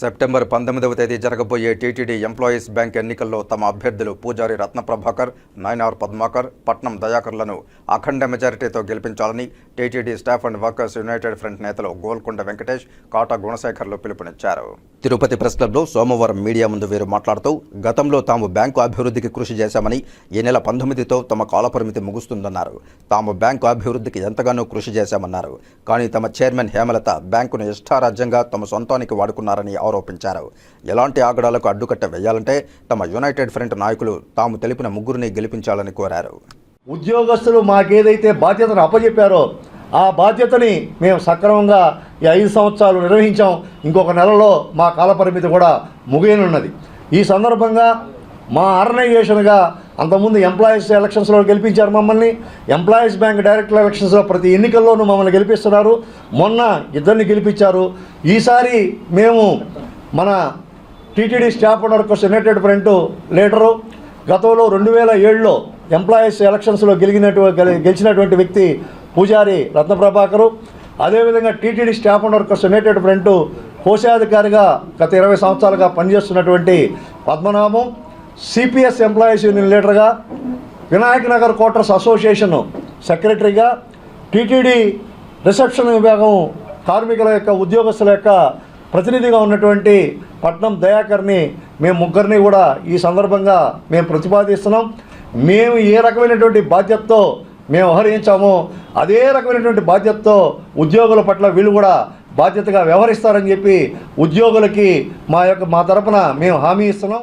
September పంతొమ్మిదవ తేదీ జరగబోయే టీటీడీ ఎంప్లాయీస్ బ్యాంక్ ఎన్నికల్లో తమ అభ్యర్థులు పూజారి రత్నప్రభాకర్ నయనార్ పద్మాకర్ పట్నం దయాకర్లను అఖండ మెజారిటీతో గెలిపించాలని TTD staff and workers united front నేతలు గోల్కొండ వెంకటేష్ కాటా గుణశేఖర్లు పిలుపునిచ్చారు. తిరుపతి ప్రెస్ క్లబ్లో సోమవారం మీడియా ముందు వీరు మాట్లాడుతూ గతంలో తాము బ్యాంకు అభివృద్ధికి కృషి చేశామని ఈ నెల పంతొమ్మిదితో తమ కాలపరిమితి ముగుస్తుందన్నారు. తాము బ్యాంకు అభివృద్ధికి ఎంతగానో కృషి చేశామన్నారు. కానీ తమ చైర్మన్ హేమలత బ్యాంకును ఇష్టారాజ్యంగా తమ సొంతానికి వాడుకున్నారని ఆరోపించారు. ఎలాంటి ఆగడాలకు అడ్డుకట్ట వేయాలంటే తమ యునైటెడ్ ఫ్రంట్ నాయకులు తాము తెలిపిన ముగ్గురిని గెలిపించాలని కోరారు. ఉద్యోగస్తులు మాకేదైతే బాధ్యతను అప్పచెప్పారో ఆ బాధ్యతని మేము సక్రమంగా ఈ ఐదు సంవత్సరాలు నిర్వహించాం. ఇంకొక నెలలో మా కాలపరిమితి కూడా ముగియనున్నది. ఈ సందర్భంగా మా ఆర్గనైజేషన్గా అంతకుముందు ఎంప్లాయీస్ ఎలక్షన్స్లో గెలిపించారు మమ్మల్ని. ఎంప్లాయీస్ బ్యాంక్ డైరెక్టర్ ఎలక్షన్స్లో ప్రతి ఎన్నికల్లోనూ మమ్మల్ని గెలిపిస్తున్నారు. మొన్న ఇద్దరిని గెలిపించారు. ఈసారి మేము మన TTD staff and workers united front leader. గతంలో రెండు వేల ఏడులో ఎంప్లాయీస్ ఎలక్షన్స్లో గెలిగినటువంటి గెలి- గెలిచినటువంటి వ్యక్తి పూజారి రత్నప్రభాకరు అదేవిధంగా TTD staff and workers united front కోశాధికారిగా గత ఇరవై సంవత్సరాలుగా పనిచేస్తున్నటువంటి పద్మనాభం సిపిఎస్ ఎంప్లాయీస్ యూనియన్ లీడర్గా వినాయక్ నగర్ క్వార్టర్స్ అసోసియేషన్ సెక్రటరీగా టీటీడీ రిసెప్షన్ విభాగం కార్మికుల యొక్క ఉద్యోగస్తుల యొక్క ప్రతినిధిగా ఉన్నటువంటి పట్నం దయాకర్ని మేము ముగ్గురిని కూడా ఈ సందర్భంగా మేము ప్రతిపాదిస్తున్నాం. మేము ఏ రకమైనటువంటి బాధ్యతతో మేము వ్యవహరించాము. అదే రకమైనటువంటి బాధ్యతతో ఉద్యోగుల పట్ల వీళ్ళు కూడా బాధ్యతగా వ్యవహరిస్తారని చెప్పి ఉద్యోగులకి మా యొక్క మా తరపున మేము హామీ ఇస్తున్నాం.